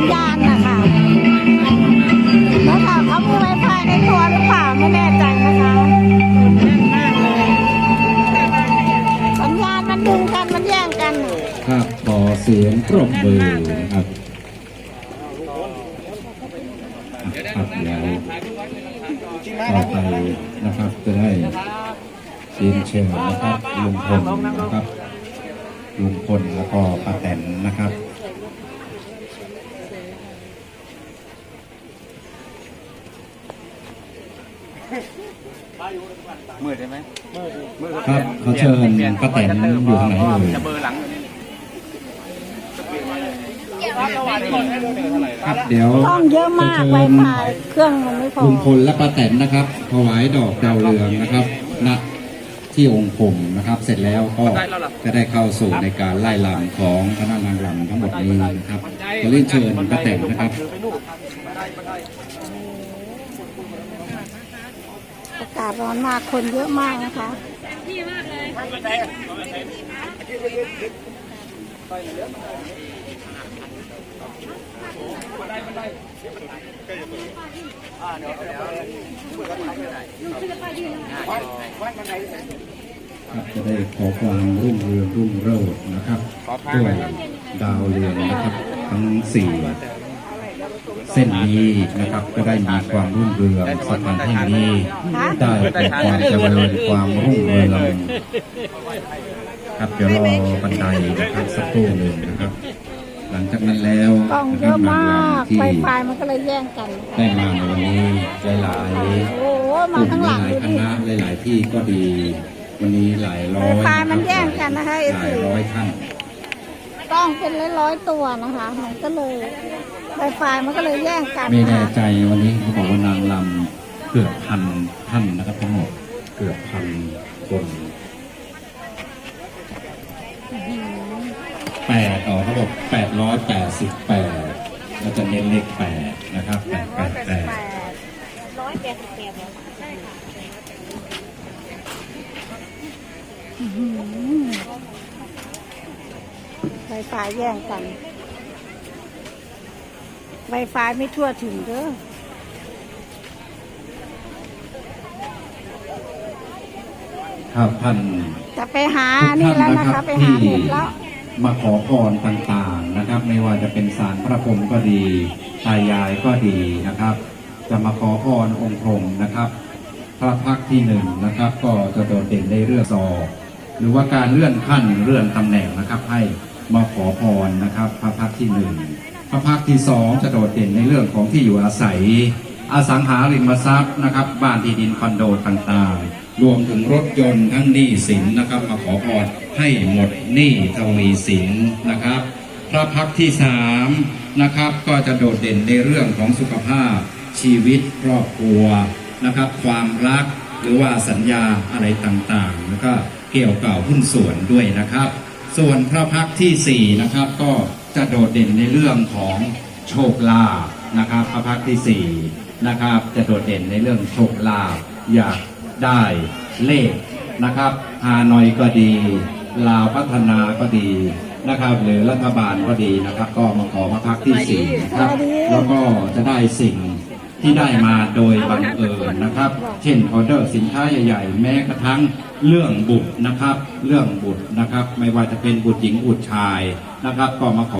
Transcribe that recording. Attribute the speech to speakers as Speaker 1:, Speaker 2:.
Speaker 1: ญญาณนะคะแล้วถามเขามีไวไฟในตัวหรือเปล่าไม่แน่ใจนะคะ
Speaker 2: สั
Speaker 1: ญญาณมันดึงกันมันแย่
Speaker 2: ง
Speaker 1: กัน
Speaker 2: ครับต่อเสียงปรบมือนะครับครับเดี๋ยวต่อไปนะครับจะได้เรีนเชิญนะครับลุงพลนะครับลุงพลแล้วก็ป้าแตนนะครับ
Speaker 3: มืดใช่ไหมมืด
Speaker 2: ครับเขาเชิญป้าแตนอยู่ทางไหนเอ่ย
Speaker 3: จะเบอร์หลังอยู่นี่
Speaker 2: ครับเดี๋ยว
Speaker 1: ต้องเยอะมาก
Speaker 2: จะ
Speaker 1: ไว
Speaker 2: เชิญ
Speaker 1: ไฟเครื่องมันไม่พอ
Speaker 2: ลุงพลและป้าแตนนะครับถวายดอกดาวเรืองนะครับณที่องค์ผมนะครับ เสร็จแล้วก็จะได้เข้าสู่ในการไล่ลำของคณะนางรำทั้งหมดนี้นะครับขอเรียนเชิญป้าแตนนะครับ
Speaker 1: อากาศร้อนมากคนเยอะมากนะคะ
Speaker 2: ครับจะได้ขอความรุ่งเรืองรุ่งโรจน์นะครับด้วยดาวเรืองนะครับ ทั้งสี่ เส้นนี้นะครับก็ได้มีความรุ่งเรืองสถานที่นี้ได้เกิดความเจริญความรุ่งเรืองครับเดี๋ยวรอบันไดนะครับสักครู่หนึ่งนะครับ หลังจากนั้นแล้ว
Speaker 1: กล้อง
Speaker 2: นะ
Speaker 1: เย
Speaker 2: ครับ
Speaker 1: อะ
Speaker 2: นาง
Speaker 1: มาก
Speaker 2: รำที่
Speaker 1: ไวไฟมันก็เลยแย่งกัน
Speaker 2: ได้มาในวันนี้หลายๆ
Speaker 1: โอ้โห
Speaker 2: ก
Speaker 1: มา
Speaker 2: ลุ่ม
Speaker 1: ข้างหลัง
Speaker 2: หลาย
Speaker 1: ดู
Speaker 2: ๆค
Speaker 1: ดิ
Speaker 2: ณะหลายๆที่ก็ดี วันนี้หลายร้อย
Speaker 1: ไฟฟ้ามันแย่งกันนะคะ
Speaker 2: หลายร้อยท่าน
Speaker 1: กล้องเป็นร้อยๆตัวนะคะ มันก็เลย ไวไฟมันก็เลยแย่งกัน
Speaker 2: ไม่แน่
Speaker 1: นะคะ
Speaker 2: ใจวันนี้เขาบอกว่านางลำเกือบพันท่านนะครับทั้งหมดเกือบพันคนแปดอ๋อเขาบอกแปดร้อยแปดสิบแปดเราจะเน้นเลขแปดนะครับแปดแปดแปด
Speaker 1: ร้อยแปดสิบแปดใช่ค่ะไวไฟแย่งกัน ไวไฟไม่ทั่วถึงเด้อ
Speaker 2: ครับท่าน
Speaker 1: จะไปหา
Speaker 2: ทุก
Speaker 1: นี่
Speaker 2: ท่าน
Speaker 1: แล้ว
Speaker 2: นะ
Speaker 1: นะ
Speaker 2: ครั
Speaker 1: คะ
Speaker 2: บ
Speaker 1: ไปหา
Speaker 2: ที่
Speaker 1: เห็ดแล้ว
Speaker 2: มาขอพรต่างๆนะครับ ไม่ว่าจะเป็นสารพระพรหมก็ดีตายายก็ดีนะครับ จะมาขอพรองค์พรหมนะครับพระพักตร์ที่หนึ่งนะครับ ก็จะโดดเด่นในเรื่องสอบหรือว่าการเลื่อนขั้นเลื่อนตำแหน่งนะครับ ให้มาขอพรนะครับ พระพักตร์ที่หนึ่ง พระพักที่สองจะโดดเด่นในเรื่องของที่อยู่อาศัย อสังหาริมทรัพย์นะครับ บ้านที่ดินคอนโดต่างๆ รวมถึงรถยนต์ทั้งหนี้สินนะครับ มาขอพรให้หมดหนี้ทวีสินนะครับ พระพักที่สามนะครับก็จะโดดเด่นในเรื่องของสุขภาพ ชีวิตครอบครัวนะครับ ความรักหรือว่าสัญญาอะไรต่างๆ แล้วก็เกี่ยวกับหุ้นส่วนด้วยนะครับ ส่วนพระพักที่สี่นะครับก็ จะโดดเด่นในเรื่องของโชคลาภนะครับพระพักตร์ที่สี่นะครับ จะโดดเด่นในเรื่องโชคลาภอยากได้เลขนะครับฮานอยก็ดี ลาวพัฒนาก็ดีนะครับ หรือรัฐบาลก็ดีนะครับ ก็มาขอพระพักตร์ที่สี่นะครับแล้วก็จะได้สิ่งที่ได้มาโดยบังเอิญนะครับ เช่นออเดอร์สินค้าใหญ่ๆ แม้กระทั่งเรื่องบุตรนะครับ เรื่องบุตรนะครับ ไม่ว่าจะเป็นบุตรหญิงบุตรชายนะครับ ก็มาขอ